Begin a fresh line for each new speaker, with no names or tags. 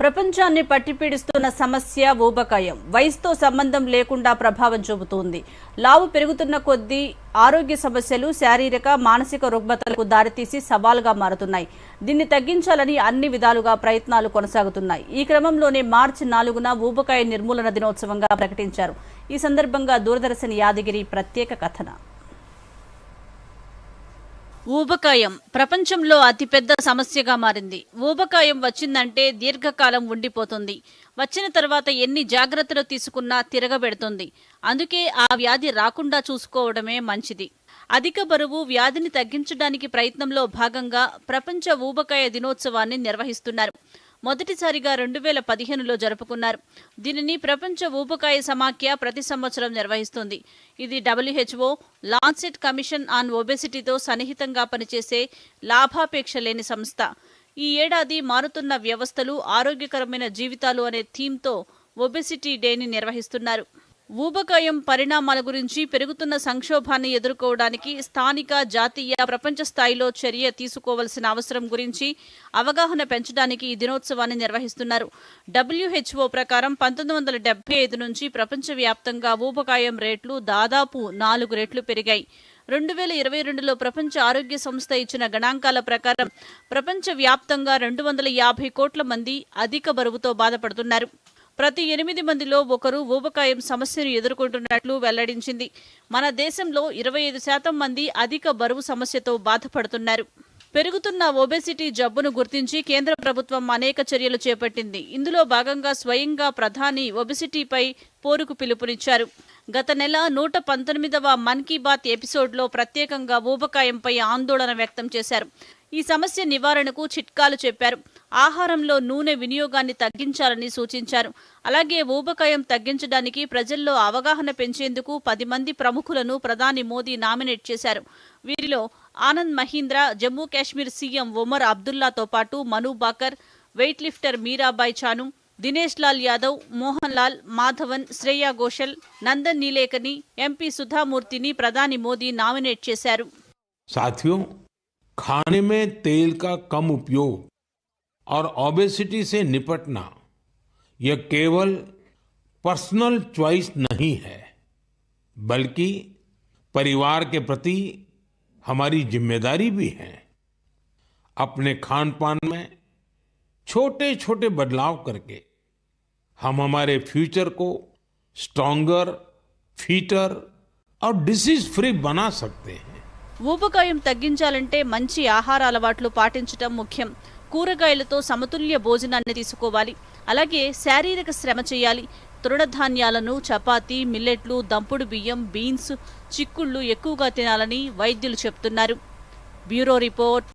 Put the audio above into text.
ప్రపంచాన్ని పట్టిపీడిస్తున్న సమస్య ఊబకాయం. వయసుతో సంబంధం లేకుండా ప్రభావం చూపుతోంది. లావు పెరుగుతున్న కొద్దీ ఆరోగ్య సమస్యలు శారీరక మానసిక రుగ్మతలకు దారితీసి సవాల్గా మారుతున్నాయి. దీన్ని తగ్గించాలని అన్ని విధాలుగా ప్రయత్నాలు కొనసాగుతున్నాయి. ఈ క్రమంలోనే మార్చి నాలుగున ఊబకాయ నిర్మూలన దినోత్సవంగా ప్రకటించారు. ఈ సందర్భంగా దూరదర్శన్ యాదగిరి ప్రత్యేక కథన. ఊబకాయం ప్రపంచంలో అతిపెద్ద సమస్యగా మారింది. ఊబకాయం వచ్చిందంటే దీర్ఘకాలం ఉండిపోతుంది. వచ్చిన తర్వాత ఎన్ని జాగ్రత్తలు తీసుకున్నా తిరగబెడుతుంది. అందుకే ఆ వ్యాధి రాకుండా చూసుకోవడమే మంచిది. అధిక బరువు వ్యాధిని తగ్గించడానికి ప్రయత్నంలో భాగంగా ప్రపంచ ఊబకాయ దినోత్సవాన్ని నిర్వహిస్తున్నారు. మొదటిసారిగా రెండు వేల పదిహేనులో జరుపుకున్నారు. దీనిని ప్రపంచ ఊబకాయ సమాఖ్య ప్రతి సంవత్సరం నిర్వహిస్తుంది. ఇది W H O Lancet commission on ఒబెసిటీతో సన్నిహితంగా పనిచేసే లాభాపేక్ష లేని సంస్థ. ఈ ఏడాది మారుతున్న వ్యవస్థలు ఆరోగ్యకరమైన జీవితాలు అనే థీమ్తో ఒబెసిటీ డేని నిర్వహిస్తున్నారు. ఊబకాయం పరిణామాల గురించి పెరుగుతున్న సంక్షోభాన్ని ఎదుర్కోవడానికి స్థానిక జాతీయ ప్రపంచ స్థాయిలో చర్య తీసుకోవాల్సిన అవసరం గురించి అవగాహన పెంచడానికి ఈ దినోత్సవాన్ని నిర్వహిస్తున్నారు. డబ్ల్యూహెచ్ఓ ప్రకారం పంతొమ్మిది వందల డెబ్బై ఐదు నుంచి ప్రపంచవ్యాప్తంగా ఊబకాయం రేట్లు దాదాపు నాలుగు రెట్లు పెరిగాయి. రెండు వేల ఇరవై రెండులో ప్రపంచ ఆరోగ్య సంస్థ ఇచ్చిన గణాంకాల ప్రకారం ప్రపంచవ్యాప్తంగా రెండు వందల యాభై కోట్ల మంది అధిక బరువుతో బాధపడుతున్నారు. ప్రతి ఎనిమిది మందిలో ఒకరు ఊబకాయం సమస్యను ఎదుర్కొంటున్నట్లు వెల్లడించింది. మన దేశంలో ఇరవై ఐదు శాతం మంది అధిక బరువు సమస్యతో బాధపడుతున్నారు. పెరుగుతున్న ఒబెసిటీ జబ్బును గుర్తించి కేంద్ర ప్రభుత్వం అనేక చర్యలు చేపట్టింది. ఇందులో భాగంగా స్వయంగా ప్రధాని ఒబెసిటీపై పోరుకు పిలుపునిచ్చారు. గత నెల నూట పంతొమ్మిదవ మన్ కీ బాత్ ఎపిసోడ్లో ప్రత్యేకంగా ఊబకాయంపై ఆందోళన వ్యక్తం చేశారు. ఈ సమస్య నివారణకు చిట్కాలు చెప్పారు. ఆహారంలో నూనె వినియోగాన్ని తగ్గించాలని సూచించారు. అలాగే ఊబకాయం తగ్గించడానికి ప్రజల్లో అవగాహన పెంచేందుకు పది మంది ప్రముఖులను ప్రధాని మోదీ నామినేట్ చేశారు. వీరిలో ఆనంద్ మహీంద్ర జమ్మూ కాశ్మీర్ సీఎం ఒమర్ అబ్దుల్లాతో పాటు Manu Bhaker weight lifter Mirabai Chanu Dinesh Lal Yadav Mohan Lal Madhavan Shreya Ghoshal Nandan Nilekani M P సుధామూర్తిని ప్రధాని మోదీ నామినేట్ చేశారు.
సాథియో ఖానే మే తేల్ కా కమ్ ఉపయోగ్. और ओबेसिटी से निपटना यह केवल पर्सनल चॉइस नहीं है बल्कि परिवार के प्रति हमारी जिम्मेदारी भी है अपने खान पान में छोटे छोटे बदलाव करके हम हमारे फ्यूचर को स्ट्रॉन्गर फीटर और डिसीज फ्री बना सकते हैं
ఊబకాయం తగ్గించాలంటే మంచి ఆహార అలవాట్లు పాటించటం ముఖ్యం కూరగాయలతో సమతుల్య భోజనాన్ని తీసుకోవాలి. అలాగే శారీరక శ్రమ చేయాలి. తృణధాన్యాలను చపాతీ మిల్లెట్లు దంపుడు బియ్యం బీన్స్ చిక్కుళ్ళు ఎక్కువగా తినాలని వైద్యులు చెప్తున్నారు. Bureau report.